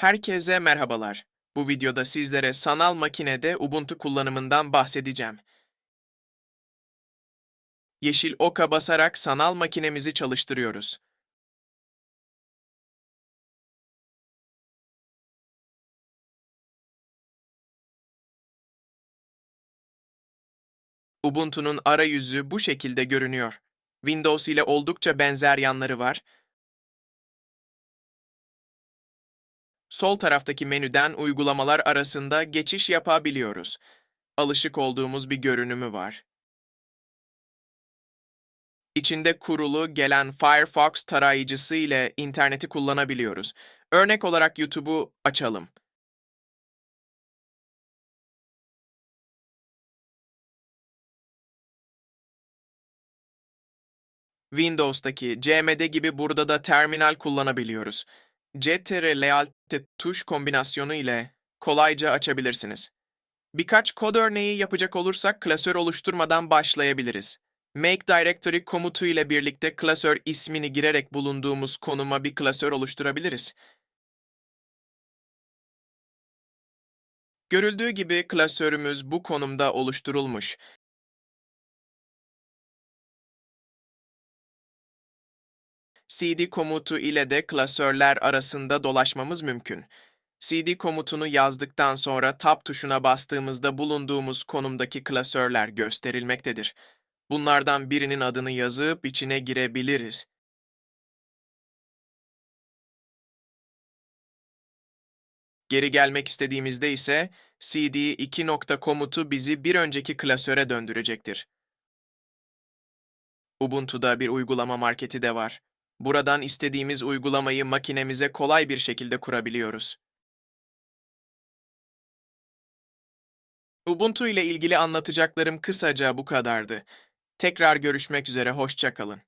Herkese merhabalar. Bu videoda sizlere sanal makinede Ubuntu kullanımından bahsedeceğim. Yeşil oka basarak sanal makinemizi çalıştırıyoruz. Ubuntu'nun arayüzü bu şekilde görünüyor. Windows ile oldukça benzer yanları var. Sol taraftaki menüden uygulamalar arasında geçiş yapabiliyoruz. Alışık olduğumuz bir görünümü var. İçinde kurulu gelen Firefox tarayıcısı ile interneti kullanabiliyoruz. Örnek olarak YouTube'u açalım. Windows'taki CMD gibi burada da terminal kullanabiliyoruz. CTRL Alt tuş kombinasyonu ile kolayca açabilirsiniz. Birkaç kod örneği yapacak olursak klasör oluşturmadan başlayabiliriz. Make Directory komutu ile birlikte klasör ismini girerek bulunduğumuz konuma bir klasör oluşturabiliriz. Görüldüğü gibi klasörümüz bu konumda oluşturulmuş. Cd komutu ile de klasörler arasında dolaşmamız mümkün. cd komutunu yazdıktan sonra tab tuşuna bastığımızda bulunduğumuz konumdaki klasörler gösterilmektedir. Bunlardan birinin adını yazıp içine girebiliriz. Geri gelmek istediğimizde ise cd 2 nokta komutu bizi bir önceki klasöre döndürecektir. Ubuntu'da bir uygulama marketi de var. Buradan istediğimiz uygulamayı makinemize kolay bir şekilde kurabiliyoruz. Ubuntu ile ilgili anlatacaklarım kısaca bu kadardı. Tekrar görüşmek üzere, hoşça kalın.